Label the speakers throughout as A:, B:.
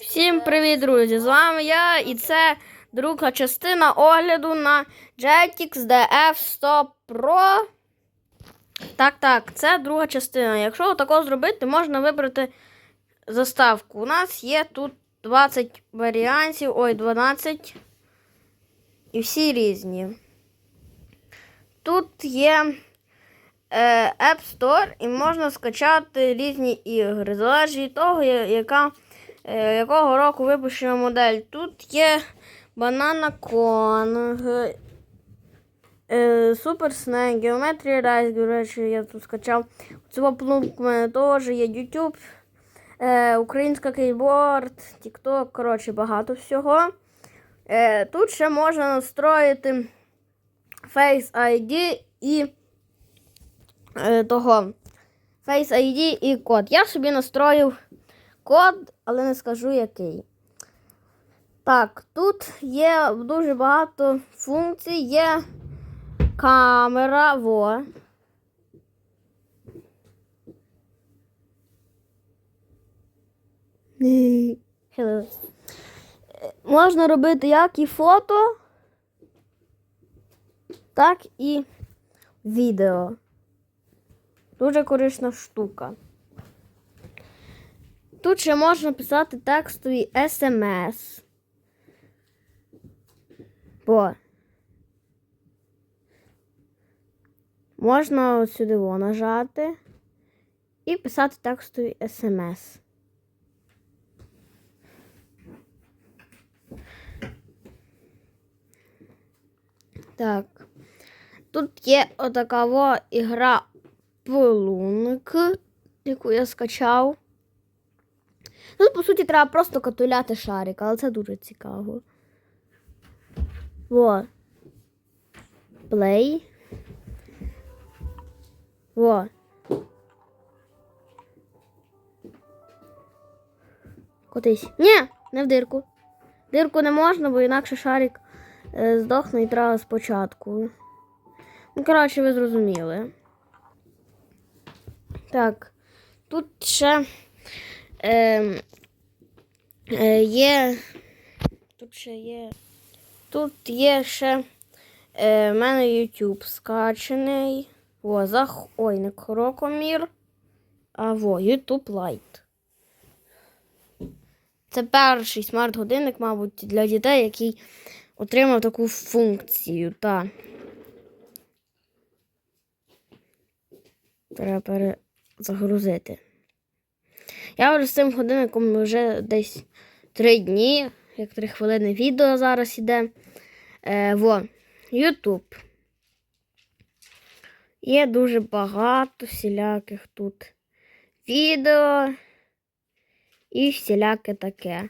A: Всім привіт, друзі! З вами я і це друга частина огляду на Jetix DF 100 Pro. Так, так, це друга частина. Якщо тако зробити, можна вибрати заставку. У нас є тут 20 варіантів, ой, 12. І всі різні. Тут є е, App Store і можна скачати різні ігри. Залежить від того, яка, якого року випущена модель. Тут є Banana Kong, е, Super Snake, Geometry Rise, до речі, я тут скачав. Цього плунк у мене теж є YouTube, е, українська кейборд, TikTok, коротше, багато всього. Е, тут ще можна настроїти Face ID і е, того Face ID і код. Я собі настроїв код, але не скажу який. Так, тут є дуже багато функцій. Є камера, во. Можна робити як і фото, так і відео. Дуже корисна штука. Тут ще можна писати текстові смс. Бо можна сюди во нажати і писати текстові смс. Так. Тут є отака во ігра Плунк, яку я скачав. Тут, по суті, треба просто катуляти шарик, але це дуже цікаво. Во. Play. Во. Котись. Ні, не в дирку. Дирку не можна, бо інакше шарик е, здохне і треба спочатку. Ну, коротше, ви зрозуміли. Так, тут ще е, є. Тут ще є. Тут є ще е, в мене YouTube скачений. О, зах... Ой, не Крокомір. А во, YouTube Lite. Це перший смарт-годинник, мабуть, для дітей, який отримав таку функцію. Так. Треба перезагрузити. Я вже з цим годинником вже десь три дні, як три хвилини відео зараз іде. Е, во, YouTube. Є дуже багато всіляких тут відео і всіляке таке.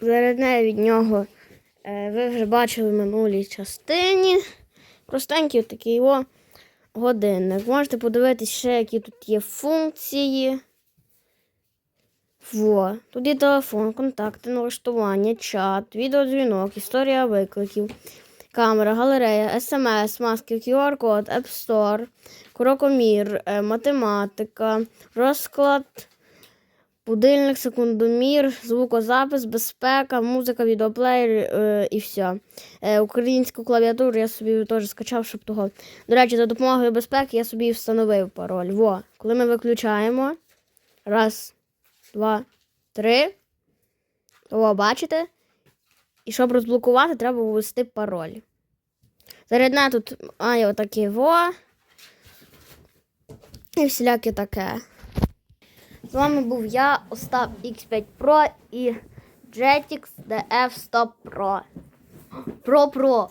A: Зарядне від нього е, ви вже бачили в минулій частині. Простенький такий о годинник. Можете подивитися ще, які тут є функції. Во. Тут є телефон, контакти, налаштування, чат, відеодзвінок, історія викликів, камера, галерея, смс, маски, QR-код, App Store, крокомір, е, математика, розклад, будильник, секундомір, звукозапис, безпека, музика, відеоплеєр е, і все. Е, українську клавіатуру я собі теж скачав, щоб того. До речі, за допомогою безпеки я собі встановив пароль. Во. Коли ми виключаємо. Раз, два, три. О, бачите? І щоб розблокувати, треба ввести пароль. Зарядне тут має отаке во. І всіляке таке. З вами був я, Остап X5 Pro і Jetix DF 100 Pro. Pro Pro.